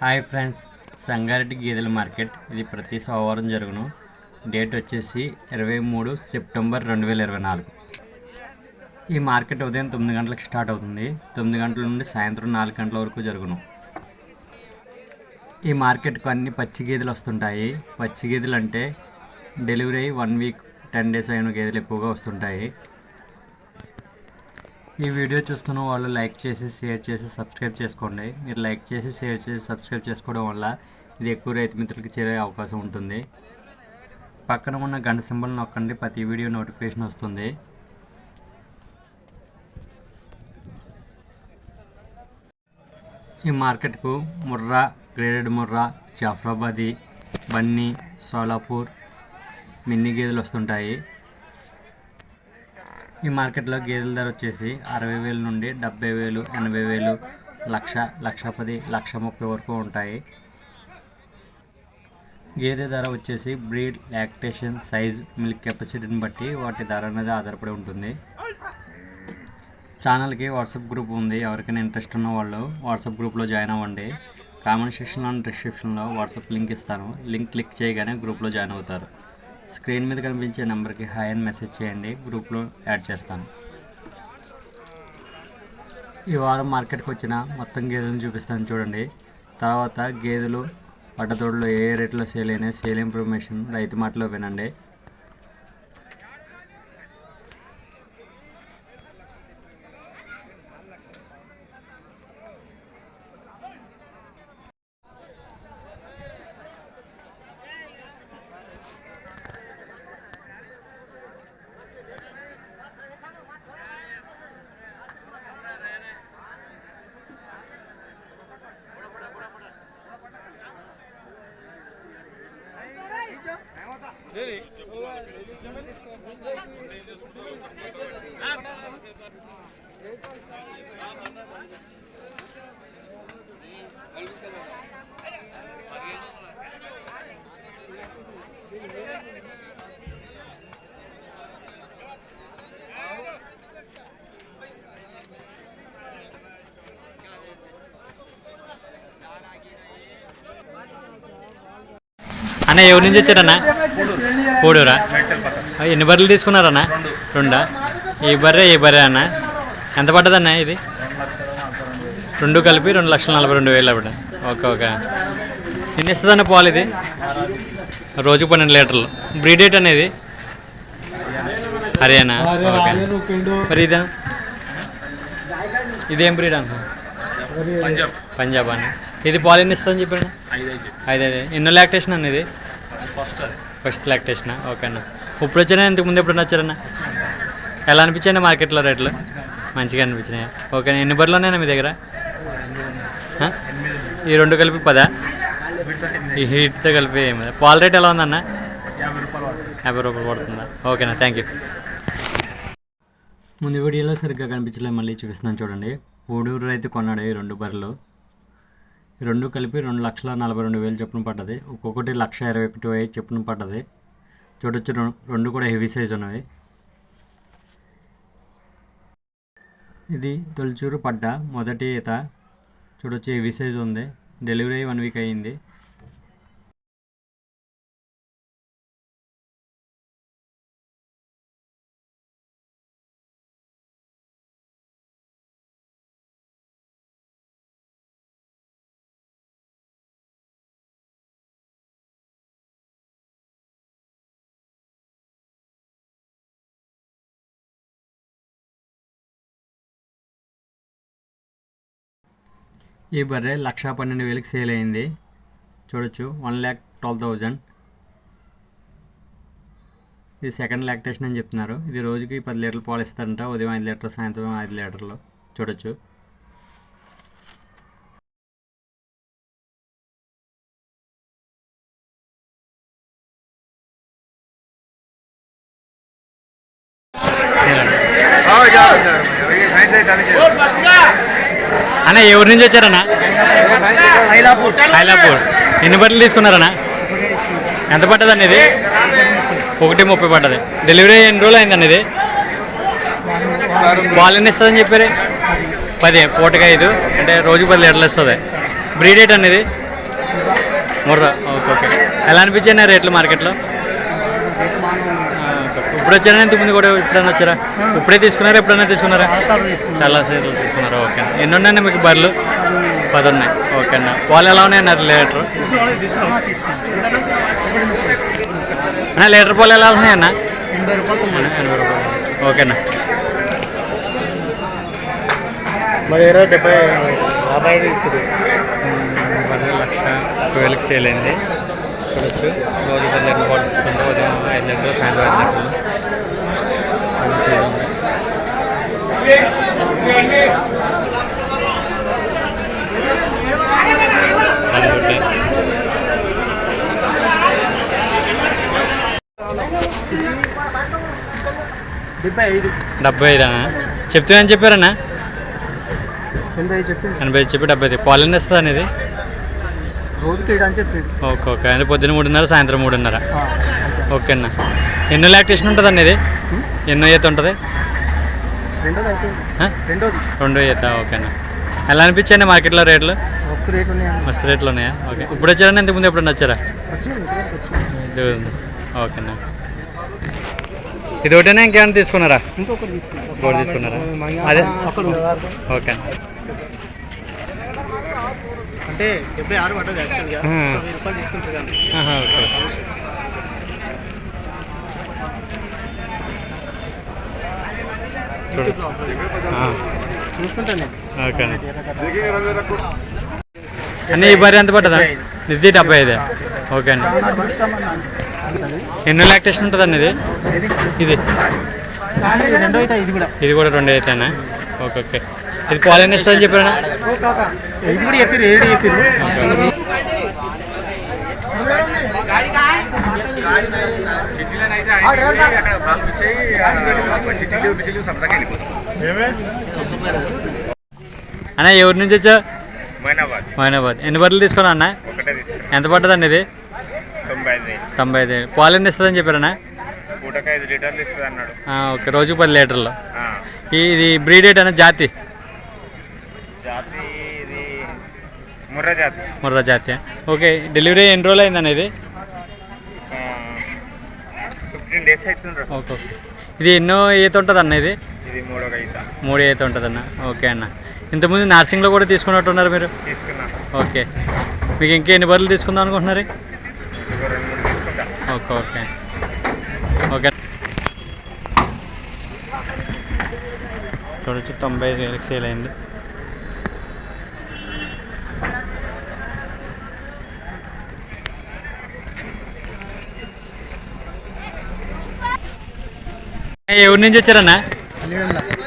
Hi friends Sangareddy గేదెల market. ఇది ప్రతి సోమవారం జరుగును. డేట్ వచ్చేసి ఇరవై మూడు సెప్టెంబర్ రెండు వేల ఇరవై నాలుగు. ఈ మార్కెట్ ఉదయం తొమ్మిది గంటలకు స్టార్ట్ అవుతుంది. తొమ్మిది గంటల నుండి సాయంత్రం నాలుగు గంటల వరకు జరుగును. ఈ మార్కెట్కు అన్ని పచ్చి గేదెలు వస్తుంటాయి. పచ్చి గేదెలు అంటే డెలివరీ అయ్యి వన్ వీక్ టెన్ డేస్ అయిన గేదెలు ఎక్కువగా వస్తుంటాయి. ఈ వీడియో చూస్తున్న వాళ్ళు లైక్ చేసి షేర్ చేసి సబ్స్క్రైబ్ చేసుకోండి. మీరు లైక్ చేసి షేర్ చేసి సబ్స్క్రైబ్ చేసుకోవడం వల్ల ఇది ఎక్కువ రైతు మిత్రులకి చేరే అవకాశం ఉంటుంది. పక్కన ఉన్న గంట సింబల్ నొక్కండి. ప్రతి వీడియో నోటిఫికేషన్ వస్తుంది. ఈ మార్కెట్కు ముర్రా గ్రేడెడ్ ముర్రా జాఫ్రాబాదీ బన్నీ సోలాపూర్ మిన్ని గేదెలు వస్తుంటాయి. ఈ మార్కెట్లో గేదెల ధర వచ్చేసి అరవై వేల నుండి డెబ్బై వేలు ఎనభై వేలు లక్ష లక్ష పది లక్ష ముప్పై వరకు ఉంటాయి. గేదె ధర వచ్చేసి బ్రీడ్ లాక్టేషన్ సైజ్ మిల్క్ కెపాసిటీని బట్టి వాటి ధర అనేది ఆధారపడి ఉంటుంది. ఛానల్కి వాట్సాప్ గ్రూప్ ఉంది. ఎవరికైనా ఇంట్రెస్ట్ ఉన్న వాళ్ళు వాట్సాప్ గ్రూప్లో జాయిన్ అవ్వండి. కామెంట్ సెక్షన్లో డిస్క్రిప్షన్లో వాట్సాప్ లింక్ ఇస్తాను. లింక్ క్లిక్ చేయగానే గ్రూప్లో జాయిన్ అవుతారు. స్క్రీన్ మీద కనిపించే నెంబర్కి హాయ్ అని మెసేజ్ చేయండి. గ్రూప్లో యాడ్ చేస్తాను. ఈ వారం మార్కెట్కి వచ్చిన మొత్తం గేదెలను చూపిస్తాను చూడండి. తర్వాత గేదెలు పడ్డతోడులో ఏ రేట్లో సేల్ అయినా సేల్ ఇన్ఫర్మేషన్ రైతు మాటలో వినండి. అన్న ఎవరి నుంచి వచ్చారన్నా? కోడూరా ఎన్ని బర్రెలు తీసుకున్నారన్నా? రెండా. ఈ బర్రె ఈ బర్రె అన్న? ఎంత పడ్డదన్న ఇది? రెండు కలిపి రెండు లక్షల నలభై రెండు వేలు అప్పుడు. Okay okay. ఎన్ని ఇస్తుందన్న పాలు ఇది? రోజుకు పన్నెండు లీటర్లు. బ్రీడేట్ అనేది హర్యానా ఓకే. మరి ఇదా? ఇదేం బ్రీడ్ అన్న. పంజాబ్. పంజాబ్ అన్న? ఇది పాలు ఎన్ని ఇస్తుందని చెప్పాడు? ఐదు ఐదు. అదే అదే ఎన్నో లాక్టేషన్ అన్న ఇది? ఫస్ట్ ఫస్ట్ లాక్టేషన్ ఓకే అన్న. ఇప్పుడు వచ్చానా ఇంతకు ముందు ఎప్పుడు వచ్చారన్న? ఎలా అనిపించాయి మార్కెట్లో రేట్లు? మంచిగా అనిపించినాయి? ఓకే ఎన్ని బర్రెలు ఉన్నాయన్నా మీ దగ్గర? ఈ రెండు కలిపి పదా? ఈ హీట్తో కలిపి. పాల రేట్ ఎలా ఉందన్న? యాభై రూపాయలు పడుతుంది. ఓకేనా థ్యాంక్ యూ. ముందు వీడియోలో సరిగ్గా కనిపించలేదు. మళ్ళీ చూపిస్తున్నాను చూడండి. ఊడూరు రైతు కొన్నాడు ఈ రెండు బర్రెలు. రెండు కలిపి రెండు లక్షల నలభై రెండు వేలు చొప్పున పడ్డది. ఒక్కొక్కటి లక్ష ఇరవై ఒకటి వేలు చొప్పున పడ్డది. చూడొచ్చు రెండు కూడా హెవీ సైజ్ ఉన్నవి. ఇది తొలిచూరు పడ్డ మొదటి ఈత. చూడొచ్చు హెవీ సైజ్ ఉంది. డెలివరీ వన్ వీక్ అయ్యింది. ఈ బర్రె లక్ష పన్నెండు వేలకు సేల్ అయింది. చూడొచ్చు వన్ ల్యాక్ ట్వెల్వ్ థౌజండ్. ఇది సెకండ్ లాక్టేషన్ అని చెప్తున్నారు. ఇది రోజుకి పది లీటర్లు పాలు ఇస్తారంట ఉదయం ఐదు లీటర్లు సాయంత్రం ఐదు లీటర్లు. చూడొచ్చు. అన్న ఊరి నుంచి వచ్చారన్నా? హైలాపూర్. ఎన్ని బట్టలు తీసుకున్నారన్నా? ఎంత పడ్డదండి ఇది? ఒకటి ముప్పై పడ్డది. డెలివరీ ఎన్ని రోజులు అయిందండి ఇది? పాలు ఎన్ని ఇస్తుందని చెప్పారు? పది పూటకి ఐదు. అంటే రోజు పది లీటర్లు ఇస్తుంది. బ్రీడ్ ఏట్ అనేది ముర్రా. Okay okay. ఎలా అనిపించాయి రేట్లు మార్కెట్లో? ఓకే. ఇప్పుడు వచ్చారా ఇంతకు ముందు కూడా ఎప్పుడైనా వచ్చారా? ఇప్పుడే తీసుకున్నారా? ఎప్పుడైనా తీసుకున్నారా? చాలా సేర్లు తీసుకున్నారా? ఓకే. ఎన్ని ఉన్నాయండి మీకు బర్రెలు? పది ఉన్నాయి ఓకే అన్న. పాలు ఎలా ఉన్నాయి అన్నారు లీటర్? అన్న లీటర్ పాలు ఎలా ఉన్నాయన్న? ఎనభై రూపాయలు ఓకేనా మా దగ్గర డెబ్బై యాభై తీసుకుంది పది లక్ష వేలకు సేల్ అయింది. చూడొచ్చు. రోజు పాలు ఇస్తుంది ఉదయం ఐదు లీటర్లు సాయంత్రం ఐదు లీటర్లు అన్ని సేల్ ఉంది. అది ఒకటి. డెబ్బై ఐదు. చెప్తే అని చెప్పారన్నా? ఎనభై చెప్పి డెబ్బై ఐదు. పాలు ఎన్ని ఇస్తుంది అనేది రోజుకి ఏడు అని చెప్పి. Okay okay. అంటే పొద్దున్న మూడున్నర సాయంత్రం మూడున్నర. ఓకే అన్న ఎన్నో లాక్టేషన్ ఉంటుంది అన్న ఇది ఎన్నో ఈత ఉంటుంది? రెండో ఈత ఓకే అన్న ఎలా అనిపించండి మార్కెట్లో రేట్లు? మస్తు రేట్లు ఉన్నాయా? ఓకే. ఇప్పుడు వచ్చారన్నా? ఇంతకుముందు ఎప్పుడన్నా వచ్చారా? వచ్చి వచ్చి ఇది ఒకటేనా ఇంకేమైనా తీసుకున్నారా? ఇంకొకటి తీసుకున్నారా? అదే. ఓకే అంటే డెబ్బై ఆరు పడ్డది యాక్చువల్గా ఆ. వెయ్యి రూపాయలు తీసుకుంటారు కానీ ఓకే చూడు ఈ బరి ఎంత పడ్డదా? ఇది డెబ్బై ఐదు. ఓకే అండి. ఎన్నో లాక్టేషన్ ఉంటుంది ఇది? ఇది. ఇది కూడా రెండు అయితేనా? Okay okay. ఇది పాలు ఎన్ని ఇస్తుందని చెప్పారా ఓ కూడా చెప్పారు ఏడు చెప్పారు అన్న ఎవరి నుంచి వచ్చా మైనాబాద్ ఎన్ని బర్రెలు తీసుకున్నా అన్న? ఎంత పడ్డదండి ఇది? తొంభై ఐదు పాలు ఎన్ని ఇస్తుందని చెప్పారన్నా ఓకే. రోజుకు పది లీటర్లు. ఇది బ్రీడేట్ అన్న? జాతి? ముర్రా జాతి. ఓకే. డెలివరీ ఎన్ని రోజులు అయిందన్న ఇది? ఓకే. ఇది ఎన్నో ఈత ఉంటుంది అన్న ఇది? ఇది మూడో ఈత మూడు ఈత ఉంటుంది అన్న ఓకే అన్న. ఇంతకుముందు నర్సింగ్లో కూడా తీసుకున్నట్టున్నారు మీరు? ఓకే. మీకు ఇంకా ఎన్ని బర్రెలు తీసుకుందాం అనుకుంటున్నారు? Okay okay. ఓకే. చూడొచ్చు తొంభై ఐదు వేలకు సేల్ అయింది. ఊరి నుంచి వచ్చారన్నా?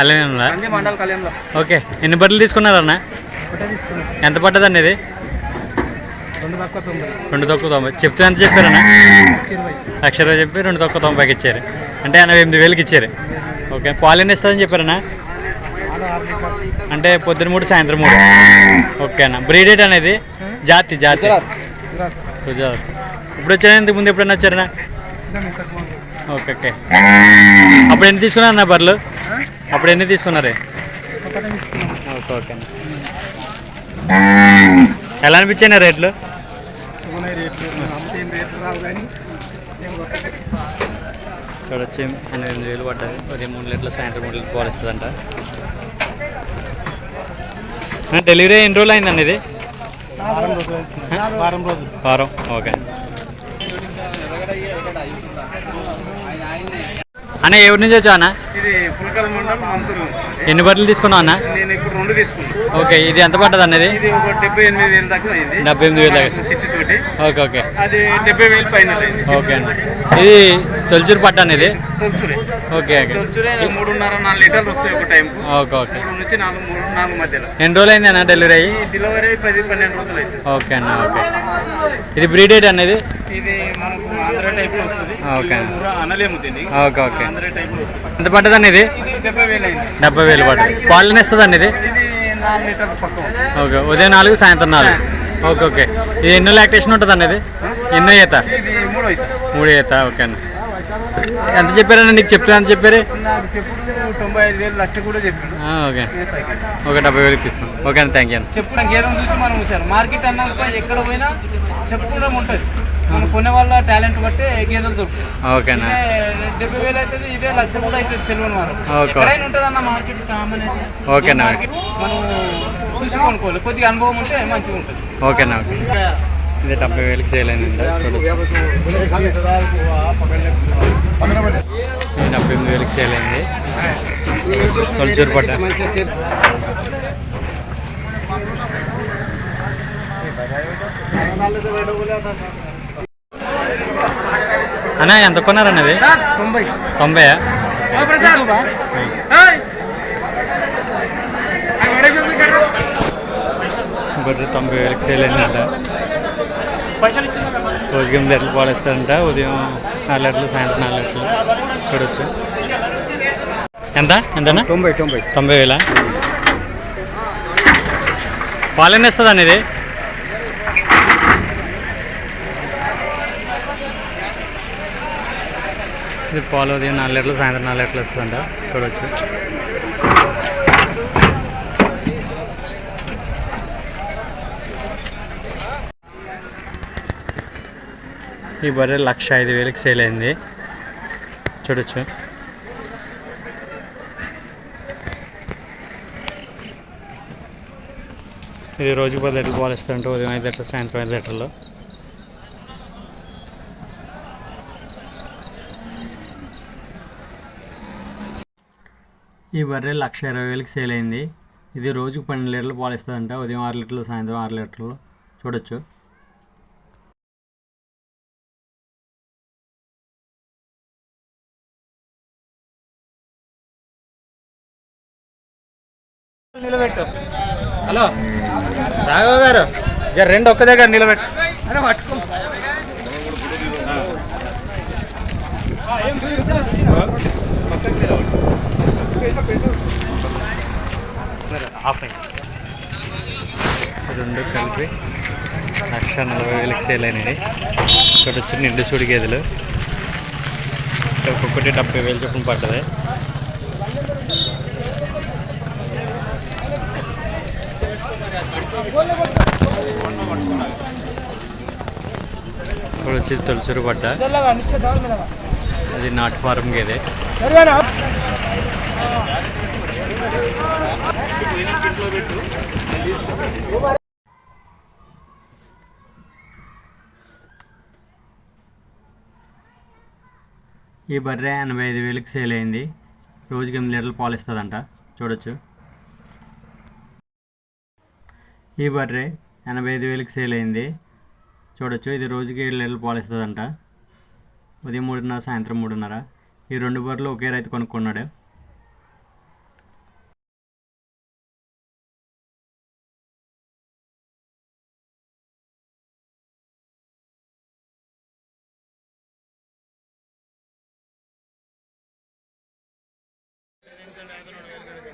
అల్లేనా మండల కళ్యాణంలో. ఓకే. ఎన్ని బట్టలు తీసుకున్నారన్నా ఎంత పడ్డదండి ఇది? రెండు తక్కువ తొంభై. చెప్తే ఎంత చెప్పారన్నా లక్ష రూపాయలు చెప్పి రెండు తక్కువ తొంభైకి ఇచ్చారు. అంటే ఎనభై ఎనిమిది వేలకి ఇచ్చారు. ఓకే. పాలు ఎన్ని ఇస్తుందని చెప్పారన్నా అంటే పొద్దున మూడు సాయంత్రం మూడు. ఓకే అన్న. బ్రీడెడ్ అనేది జాతి జాతి. గుజరాత్. ఇప్పుడు వచ్చారా ఇంతకు ముందు ఎప్పుడైనా వచ్చారన్నా? Okay okay. అప్పుడు ఎన్ని తీసుకున్నారన్నా బర్రెలు? అప్పుడు ఎన్ని తీసుకున్నారే? ఓకే ఓకే అన్న. ఎలా అనిపించాయి రేట్లు. చూడొచ్చు ఎనభై ఎనిమిది వేలు పడ్డది ఉదయం మూడు లీటర్లు సాయంత్రం మూడు లీటర్లు పాలు ఇస్తుందంట డెలివరీ ఎన్ని రోజులు అయిందండి ఇది? వారం ఓకే అన్న ఎవరి నుంచి వచ్చా అన్న? ఇది పులకల మండలం మంతులు ఎన్ని బట్టలు తీసుకున్నావు అన్న? నేను ఇప్పుడు రెండు తీసుకున్నాను ఓకే ఇది ఎంత పడ్డది అన్నది ఇది? ఒక డెబ్బై ఎనిమిది వేలు దాకా అయింది. డెబ్బై ఎనిమిది వేలు దాకా. సిట్టి తోటి. Okay okay. అది డెబ్బై వేలు పైన ఓకే అండి ఇది తొలిచూరు పట్ట అనేది తొలుచురే. Okay okay. తొలుచురే మూడున్నర నాలుగు లీటర్లు వస్తాయి ఒక టైంకు. Okay okay. మూడు నుంచి నాలుగు మూడు నాలుగు మధ్యలో. ఎన్ని రోజులు అయింది అన్న డెలివరీ అయ్యి? డెలివరీ పది పన్నెండు రోజులు అయింది. ఓకే అన్న ఓకే. ఇది బ్రీడెడ్ అనేది ఇది మనకు ఆంధ్ర టైప్లో వస్తుంది. ఓకే. ఊర అనలేము దీన్ని. Okay okay. ఆంధ్ర టైప్లో వస్తుంది. ఎంత పడ్డది అన్న ఇది? ఇది డెబ్బై వేలు అయింది. డెబ్బై వేలు పడ్డది. పాలు ఇస్తుంది అన్న ఇది? ఇది నాలుగు పక్క. ఓకే ఉదయం నాలుగు సాయంత్రం నాలుగు. Okay okay. ఇది ఎన్నో లాక్టేషన్ ఉంటుంది అన్నది ఎన్నో ఈత? ఇది మూడో ఈత. ఓకే అన్న ఎంత చెప్పారన్న నీకు చెప్పిన ఎంత చెప్పారు? నాకు చెప్పుడు తొంభై ఐదు వేలు లక్ష కూడా చెప్పిండు. ఆ, ఓకే. ఒక డెబ్బై వేలకు తీసుకున్నాం. ఓకే అండి థ్యాంక్ యూ అండి. చెప్పున గేదెను చూసి మనం చూసారు మార్కెట్ అన్నాక ఎక్కడ పోయినా చెప్పుకుంటే ఉంటుంది. మనం కొనే వాళ్ళ టాలెంట్ బట్టే గేదెలు దొరుకుతాయి. ఓకేనా? ఇదే డెబ్బై వేలు అవుతుంది ఇదే లక్ష కూడా అవుతుంది తెలియని వారు. ఓకే. ఎక్కడైనా ఉంటుంది అన్న మార్కెట్ కామన్ ఓకేనా. మార్కెట్ మనం చూసి కొనుక్కోవాలి. కొద్దిగా అనుభవం ఉంటే మంచిగా ఉంటుంది. ఓకేనా? ఓకే. ఇది డెబ్బై వేలకు సేల్ అయిందండి. డెబ్బై ఎనిమిది వేలకు సేల్ అయింది. తొలిచూరు పడ్డ అన్న ఎంత కొన్నారన్నది? తొంభై. తొంభై తొంభై వేలకు సేల్ అయిందంట. రోజుకి ఎనిమిది లీటర్లు పాలు ఇస్తారంట ఉదయం నాలుగు లీటర్లు సాయంత్రం నాలుగు లీటర్లు చూడొచ్చు. ఎంత? ఎంతనా తొంభై తొంభై. తొంభై వేల? పాలు ఎన్ని ఇస్తుంది అనేది ఇది పాలు ఉదయం నాలుగు లీటర్లు సాయంత్రం నాలుగు లీటర్లు వస్తుందంట. చూడొచ్చు. ఈ బర్రె లక్ష ఐదు వేలకు సేల్ అయింది. చూడొచ్చు. ఇది రోజు పది లీటర్లు పాలు ఇస్తుంటే ఉదయం ఐదు లీటర్లు సాయంత్రం ఐదు లీటర్లు. ఈ బర్రె లక్ష ఇరవై వేలకు సేల్ అయింది. ఇది రోజుకు పన్నెండు లీటర్లు పాలు ఇస్తుందంట. ఉదయం ఆరు లీటర్లు సాయంత్రం ఆరు లీటర్లు. చూడొచ్చు. నిలబెట్టు. హలో. రాఘవ గారు రెండు ఒక్క దగ్గర నిలబెట్టు. అరే పట్టుకో. రెండు కలిపి లక్ష నలభై వేలకు సేల్ అయినాయి. ఇక్కడ వచ్చి నిండు చూడి గేదెలు. ఒక్కొక్కటి డెబ్బై వేలు చొప్పున పడ్డది. ఇప్పుడు వచ్చి తొలిచూరు పడ్డ. అది నాటు ఫారం గేదే. ఈ బర్రె ఎనభై ఐదు వేలకు సేల్ అయింది. రోజుకి ఎనిమిది లీటర్లు పాలు ఇస్తుందంట. చూడొచ్చు. ఈ బర్రె ఎనభై ఐదు వేలకు సేల్ అయింది. చూడొచ్చు. ఇది రోజుకి ఏడు లీటర్లు పాలు ఇస్తుందంట. ఉదయం మూడున్నర సాయంత్రం మూడున్నర. ఈ రెండు బర్రెలు ఒకే రైతు కొనుక్కున్నాడు. ఎందుకంటే అతను